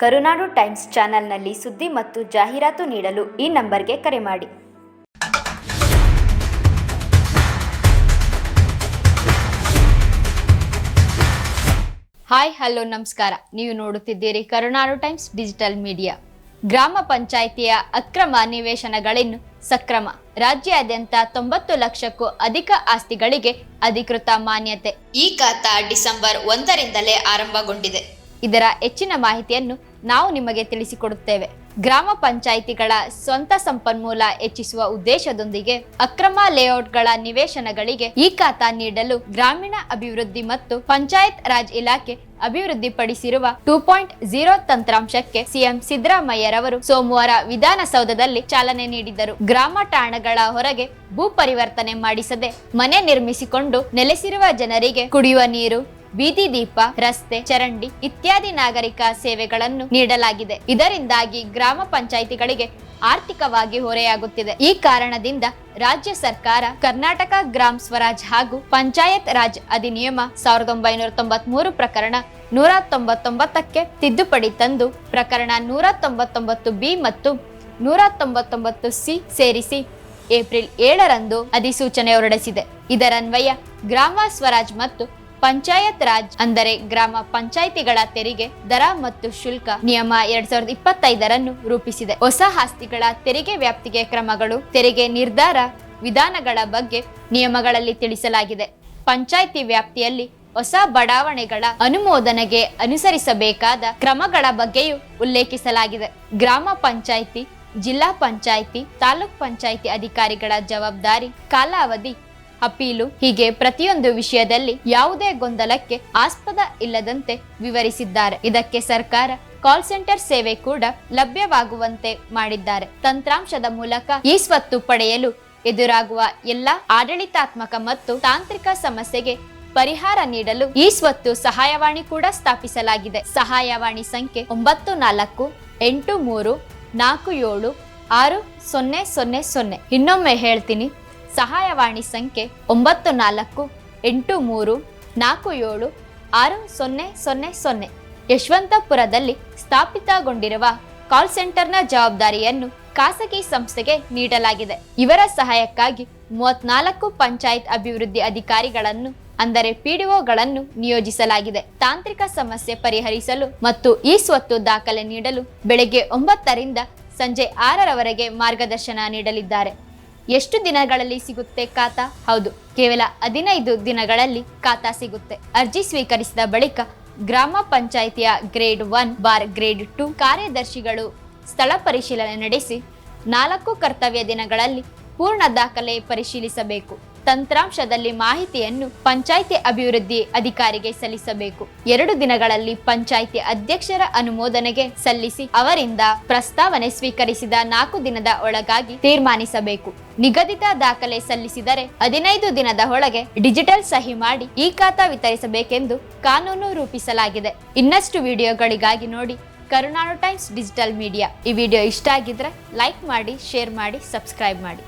ಕರುನಾಡು times ಚಾನೆಲ್ನಲ್ಲಿ ಸುದ್ದಿ ಮತ್ತು ಜಾಹೀರಾತು ನೀಡಲು ಈ ನಂಬರ್ಗೆ ಕರೆ ಮಾಡಿ. ಹಾಯ್, ಹಲೋ, ನಮಸ್ಕಾರ. ನೀವು ನೋಡುತ್ತಿದ್ದೀರಿ ಕರುನಾಡು ಟೈಮ್ಸ್ ಡಿಜಿಟಲ್ ಮೀಡಿಯಾ. ಗ್ರಾಮ ಪಂಚಾಯಿತಿಯ ಅಕ್ರಮ ನಿವೇಶನಗಳನ್ನು ಸಕ್ರಮ. ರಾಜ್ಯಾದ್ಯಂತ ತೊಂಬತ್ತು ಲಕ್ಷಕ್ಕೂ ಅಧಿಕ ಆಸ್ತಿಗಳಿಗೆ ಅಧಿಕೃತ ಮಾನ್ಯತೆ. ಈ ಖಾತಾ ಡಿಸೆಂಬರ್ ಒಂದರಿಂದಲೇ ಆರಂಭಗೊಂಡಿದೆ. ಇದರ ಹೆಚ್ಚಿನ ಮಾಹಿತಿಯನ್ನು ನಾವು ನಿಮಗೆ ತಿಳಿಸಿಕೊಡುತ್ತೇವೆ. ಗ್ರಾಮ ಪಂಚಾಯಿತಿಗಳ ಸ್ವಂತ ಸಂಪನ್ಮೂಲ ಹೆಚ್ಚಿಸುವ ಉದ್ದೇಶದೊಂದಿಗೆ ಅಕ್ರಮ ಲೇಔಟ್ಗಳ ನಿವೇಶನಗಳಿಗೆ ಈ ಖಾತಾ ನೀಡಲು ಗ್ರಾಮೀಣ ಅಭಿವೃದ್ಧಿ ಮತ್ತು ಪಂಚಾಯತ್ ರಾಜ್ ಇಲಾಖೆ ಅಭಿವೃದ್ಧಿಪಡಿಸಿರುವ ಟೂ ಪಾಯಿಂಟ್ ಜೀರೋ ತಂತ್ರಾಂಶಕ್ಕೆ ಸಿಎಂ ಸಿದ್ದರಾಮಯ್ಯರವರು ಸೋಮವಾರ ವಿಧಾನಸೌಧದಲ್ಲಿ ಚಾಲನೆ ನೀಡಿದರು. ಗ್ರಾಮ ಠಾಣಗಳ ಹೊರಗೆ ಭೂ ಪರಿವರ್ತನೆ ಮಾಡಿಸದೆ ಮನೆ ನಿರ್ಮಿಸಿಕೊಂಡು ನೆಲೆಸಿರುವ ಜನರಿಗೆ ಕುಡಿಯುವ ನೀರು ಬೀದಿ ದೀಪ, ರಸ್ತೆ, ಚರಂಡಿ ಇತ್ಯಾದಿ ನಾಗರಿಕ ಸೇವೆಗಳನ್ನು ನೀಡಲಾಗಿದೆ. ಇದರಿಂದಾಗಿ ಗ್ರಾಮ ಪಂಚಾಯಿತಿಗಳಿಗೆ ಆರ್ಥಿಕವಾಗಿ ಹೊರೆಯಾಗುತ್ತಿದೆ. ಈ ಕಾರಣದಿಂದ ರಾಜ್ಯ ಸರ್ಕಾರ ಕರ್ನಾಟಕ ಗ್ರಾಮ್ ಸ್ವರಾಜ್ ಹಾಗೂ ಪಂಚಾಯತ್ ರಾಜ್ ಅಧಿನಿಯಮ ಸಾವಿರದ ಒಂಬೈನೂರ ತೊಂಬತ್ ಮೂರು ಪ್ರಕರಣ ನೂರ ತೊಂಬತ್ತೊಂಬತ್ತಕ್ಕೆ ತಿದ್ದುಪಡಿ ತಂದು ಪ್ರಕರಣ ನೂರ ತೊಂಬತ್ತೊಂಬತ್ತು ಬಿ ಮತ್ತು ನೂರ ತೊಂಬತ್ತೊಂಬತ್ತು ಸಿ ಸೇರಿಸಿ ಏಪ್ರಿಲ್ ಏಳರಂದು ಅಧಿಸೂಚನೆ ಹೊರಡಿಸಿದೆ. ಇದರನ್ವಯ ಗ್ರಾಮ ಸ್ವರಾಜ್ ಮತ್ತು ಪಂಚಾಯತ್ ರಾಜ್ ಅಂದರೆ ಗ್ರಾಮ ಪಂಚಾಯಿತಿಗಳ ತೆರಿಗೆ ದರ ಮತ್ತು ಶುಲ್ಕ ನಿಯಮ ಎರಡ್ ಸಾವಿರದ ಇಪ್ಪತ್ತೈದರನ್ನು ರೂಪಿಸಿದೆ. ಹೊಸ ಆಸ್ತಿಗಳ ತೆರಿಗೆ ವ್ಯಾಪ್ತಿಗೆ ಕ್ರಮಗಳು, ತೆರಿಗೆ ನಿರ್ಧಾರ, ವಿಧಾನಗಳ ಬಗ್ಗೆ ನಿಯಮಗಳಲ್ಲಿ ತಿಳಿಸಲಾಗಿದೆ. ಪಂಚಾಯಿತಿ ವ್ಯಾಪ್ತಿಯಲ್ಲಿ ಹೊಸ ಬಡಾವಣೆಗಳ ಅನುಮೋದನೆಗೆ ಅನುಸರಿಸಬೇಕಾದ ಕ್ರಮಗಳ ಬಗ್ಗೆಯೂ ಉಲ್ಲೇಖಿಸಲಾಗಿದೆ. ಗ್ರಾಮ ಪಂಚಾಯಿತಿ, ಜಿಲ್ಲಾ ಪಂಚಾಯಿತಿ, ತಾಲೂಕ್ ಪಂಚಾಯಿತಿ ಅಧಿಕಾರಿಗಳ ಜವಾಬ್ದಾರಿ ಕಾಲಾವಧಿ ಅಪೀಲು, ಹೀಗೆ ಪ್ರತಿಯೊಂದು ವಿಷಯದಲ್ಲಿ ಯಾವುದೇ ಗೊಂದಲಕ್ಕೆ ಆಸ್ಪದ ಇಲ್ಲದಂತೆ ವಿವರಿಸಿದ್ದಾರೆ. ಇದಕ್ಕೆ ಸರ್ಕಾರ ಕಾಲ್ ಸೆಂಟರ್ ಸೇವೆ ಕೂಡ ಲಭ್ಯವಾಗುವಂತೆ ಮಾಡಿದ್ದಾರೆ. ತಂತ್ರಾಂಶದ ಮೂಲಕ ಈ ಸ್ವತ್ತು ಪಡೆಯಲು ಎದುರಾಗುವ ಎಲ್ಲ ಆಡಳಿತಾತ್ಮಕ ಮತ್ತು ತಾಂತ್ರಿಕ ಸಮಸ್ಯೆಗೆ ಪರಿಹಾರ ನೀಡಲು ಈ ಸ್ವತ್ತು ಸಹಾಯವಾಣಿ ಕೂಡ ಸ್ಥಾಪಿಸಲಾಗಿದೆ. ಸಹಾಯವಾಣಿ ಸಂಖ್ಯೆ ಒಂಬತ್ತು ನಾಲ್ಕು ಎಂಟು ಮೂರು ನಾಲ್ಕು ಏಳು ಆರು ಸೊನ್ನೆ ಸೊನ್ನೆ ಸೊನ್ನೆ. ಇನ್ನೊಮ್ಮೆ ಹೇಳ್ತೀನಿ ಸಹಾಯವಾಣಿ ಸಂಖ್ಯೆ ಒಂಬತ್ತು ನಾಲ್ಕು, ಎಂಟು ಮೂರು, ನಾಲ್ಕು ಏಳು, ಆರು ಸೊನ್ನೆ ಸೊನ್ನೆ ಸೊನ್ನೆ. ಯಶವಂತಪುರದಲ್ಲಿ ಸ್ಥಾಪಿತಗೊಂಡಿರುವ ಕಾಲ್ ಸೆಂಟರ್ನ ಜವಾಬ್ದಾರಿಯನ್ನು ಖಾಸಗಿ ಸಂಸ್ಥೆಗೆ ನೀಡಲಾಗಿದೆ. ಇವರ ಸಹಾಯಕ್ಕಾಗಿ ಮೂವತ್ನಾಲ್ಕು ಪಂಚಾಯತ್ ಅಭಿವೃದ್ಧಿ ಅಧಿಕಾರಿಗಳನ್ನು, ಅಂದರೆ ಪಿಡಿಒಗಳನ್ನು ನಿಯೋಜಿಸಲಾಗಿದೆ. ತಾಂತ್ರಿಕ ಸಮಸ್ಯೆ ಪರಿಹರಿಸಲು ಮತ್ತು ಈ ಸ್ವತ್ತು ದಾಖಲೆ ನೀಡಲು ಬೆಳಗ್ಗೆ ಒಂಬತ್ತರಿಂದ ಸಂಜೆ ಆರರವರೆಗೆ ಮಾರ್ಗದರ್ಶನ ನೀಡಲಿದ್ದಾರೆ. ಎಷ್ಟು ದಿನಗಳಲ್ಲಿ ಸಿಗುತ್ತೆ ಖಾತಾ? ಹೌದು, ಕೇವಲ ಹದಿನೈದು ದಿನಗಳಲ್ಲಿ ಖಾತಾ ಸಿಗುತ್ತೆ. ಅರ್ಜಿ ಸ್ವೀಕರಿಸಿದ ಬಳಿಕ ಗ್ರಾಮ ಪಂಚಾಯಿತಿಯ grade one bar grade two ಕಾರ್ಯದರ್ಶಿಗಳು ಸ್ಥಳ ಪರಿಶೀಲನೆ ನಡೆಸಿ ನಾಲ್ಕು ಕರ್ತವ್ಯ ದಿನಗಳಲ್ಲಿ ಪೂರ್ಣ ದಾಖಲೆ ಪರಿಶೀಲಿಸಬೇಕು. ತಂತ್ರಾಂಶದಲ್ಲಿ ಮಾಹಿತಿಯನ್ನು ಪಂಚಾಯಿತಿ ಅಭಿವೃದ್ಧಿ ಅಧಿಕಾರಿಗೆ ಸಲ್ಲಿಸಬೇಕು. ಎರಡು ದಿನಗಳಲ್ಲಿ ಪಂಚಾಯಿತಿ ಅಧ್ಯಕ್ಷರ ಅನುಮೋದನೆಗೆ ಸಲ್ಲಿಸಿ ಅವರಿಂದ ಪ್ರಸ್ತಾವನೆ ಸ್ವೀಕರಿಸಿದ ನಾಲ್ಕು ದಿನದ ಒಳಗಾಗಿ ತೀರ್ಮಾನಿಸಬೇಕು. ನಿಗದಿತ ದಾಖಲೆ ಸಲ್ಲಿಸಿದರೆ ಹದಿನೈದು ದಿನದ ಒಳಗೆ ಡಿಜಿಟಲ್ ಸಹಿ ಮಾಡಿ ಈ ಖಾತಾ ವಿತರಿಸಬೇಕೆಂದು ಕಾನೂನು ರೂಪಿಸಲಾಗಿದೆ. ಇನ್ನಷ್ಟು ವಿಡಿಯೋಗಳಿಗಾಗಿ ನೋಡಿ ಕರುನಾಡು ಟೈಮ್ಸ್ ಡಿಜಿಟಲ್ ಮೀಡಿಯಾ. ಈ ವಿಡಿಯೋ ಇಷ್ಟ ಆಗಿದ್ರೆ ಲೈಕ್ ಮಾಡಿ, ಶೇರ್ ಮಾಡಿ, ಸಬ್ಸ್ಕ್ರೈಬ್ ಮಾಡಿ.